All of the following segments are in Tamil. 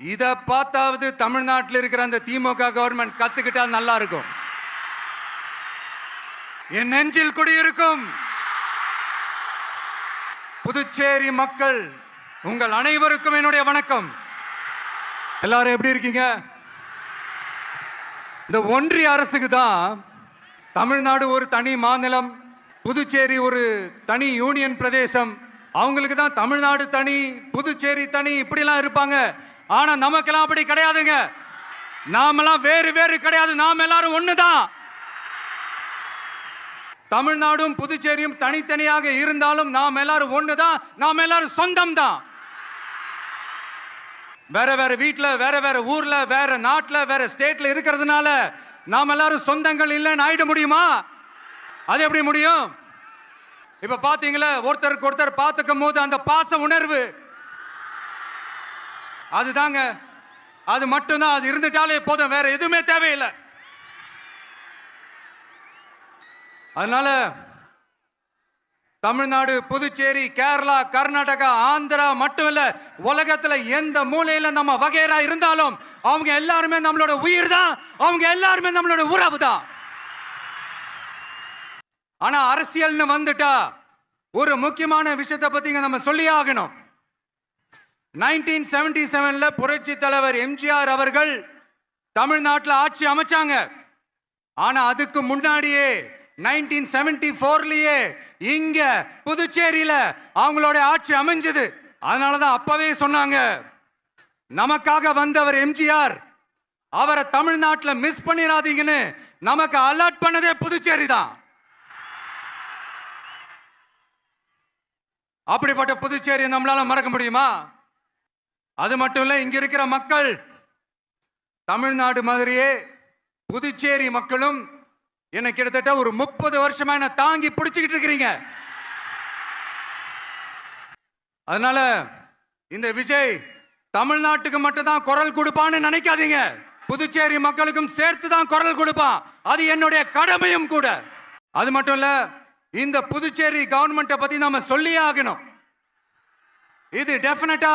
இதை பார்த்தாவது தமிழ்நாட்டில் இருக்கிற அந்த திமுக கவர்மெண்ட் கத்துக்கிட்டா நல்லா இருக்கும். என் நெஞ்சில் குடியிருக்கும் புதுச்சேரி மக்கள் உங்கள் அனைவருக்கும் என்னுடைய வணக்கம். எல்லாரும் எப்படி இருக்கீங்க? இந்த ஒன்றிய அரசுக்கு தான் தமிழ்நாடு ஒரு தனி மாநிலம் புதுச்சேரி ஒரு தனி யூனியன் பிரதேசம். அவங்களுக்கு தான் தமிழ்நாடு தனி புதுச்சேரி தனி இப்படிலாம் இருப்பாங்க. ஆனா நமக்கெல்லாம் அப்படி கிடையாதுங்க. நாமெல்லாம் வேறு வேறு கிடையாது. நாம் எல்லாரும் ஒண்ணுதான். தமிழ்நாடும் புதுச்சேரியும் தனித்தனியாக இருந்தாலும் நாம் எல்லாரும் ஒண்ணுதான். நாம் எல்லாரும் சொந்தம் தான் வேற வேற வீட்டில் வேற வேற ஊர்ல வேற நாட்டில் வேற ஸ்டேட்ல இருக்கிறதுனால நாம் எல்லாரும் சொந்தங்கள் இல்லைன்னு ஆயிட முடியுமா? அது எப்படி முடியும்? இப்ப பாத்தீங்களா? ஒருத்தருக்கு ஒருத்தர் பார்த்துக்கும் போது அந்த பாச உணர்வு அதுதாங்க. அது மட்டும்தான் அது இருந்துட்டாலே போதும். வேற எதுவுமே தேவையில்லை. அதனால தமிழ்நாடு புதுச்சேரி கேரளா கர்நாடகா ஆந்திரா மட்டும் இல்ல உலகத்துல எந்த மூலையில நம்ம வகையரா இருந்தாலும் அவங்க எல்லாருமே நம்மளோட உயிர் தான் அவங்க எல்லாருமே நம்மளோட உறவு தான் ஆனா அரசியல்னு வந்துட்டா ஒரு முக்கியமான விஷயத்தை பத்தி நம்ம சொல்லியே ஆகணும். நைன்டீன் செவன்டி செவன்ல புரட்சி தலைவர் எம்ஜிஆர் அவர்கள் தமிழ்நாட்டில் ஆட்சி அமைச்சாங்க. ஆனா அதுக்கு முன்னாடியே நைன்டீன் செவன்டி ஃபோர்லயே இங்க புதுச்சேரியில அவங்களோட ஆட்சி அமைஞ்சது. அதனாலதான் அப்பவே சொன்னாங்க. நமக்காக வந்தவர் எம்ஜிஆர். அவரை தமிழ்நாட்டில் மிஸ் பண்ணிடாதீங்கன்னு நமக்கு அலர்ட் பண்ணதே புதுச்சேரி தான் அப்படிப்பட்ட புதுச்சேரியை நம்மளால மறக்க முடியுமா? அது மட்டும் இல்லை இங்க இருக்கிற மக்கள் தமிழ்நாடு மாதிரியே புதுச்சேரி மக்களும் என்னை கிட்டத்தட்ட ஒரு முப்பது வருஷமா என்ன தாங்கி பிடிச்சுக்கிட்டு இருக்கிறீங்க. அதனால இந்த விஜய் தமிழ்நாட்டுக்கு மட்டும் தான் குரல் கொடுப்பான்னு நினைக்காதீங்க. புதுச்சேரி மக்களுக்கும் சேர்த்து தான் குரல் கொடுப்பான். அது என்னுடைய கடமையும் கூட. அது மட்டும் இல்ல இந்த புதுச்சேரி கவர்மெண்ட்டை பத்தி நாம சொல்லியே ஆகணும். இது டெஃபினட்டா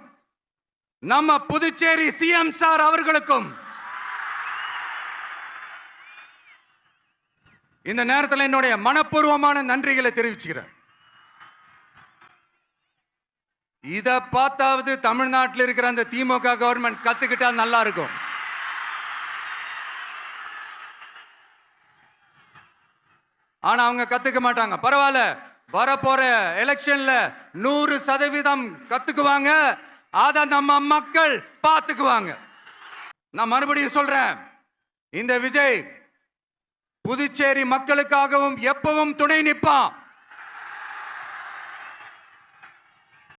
நம்ம புதுச்சேரி சிஎம் சார் அவர்களுக்கும். இந்த நேரத்தில் என்னுடைய மனப்பூர்வமான நன்றிகளை தெரிவிச்சுக்கிறேன். இத பார்த்தாவது தமிழ்நாட்டில் இருக்கிற அந்த திமுக கவர்மெண்ட் கத்துக்கிட்டா நல்லா இருக்கும். ஆனா அவங்க கத்துக்க மாட்டாங்க. பரவாயில்ல வரப்போற எலெக்ஷன்ல நூறு சதவீதம் கத்துக்குவாங்க. அதை நம்ம மக்கள் பார்த்துக்குவாங்க. நான் மறுபடியும் சொல்றேன். இந்த விஜய் புதுச்சேரி மக்களுக்காகவும் எப்பவும் துணை நிற்பான்.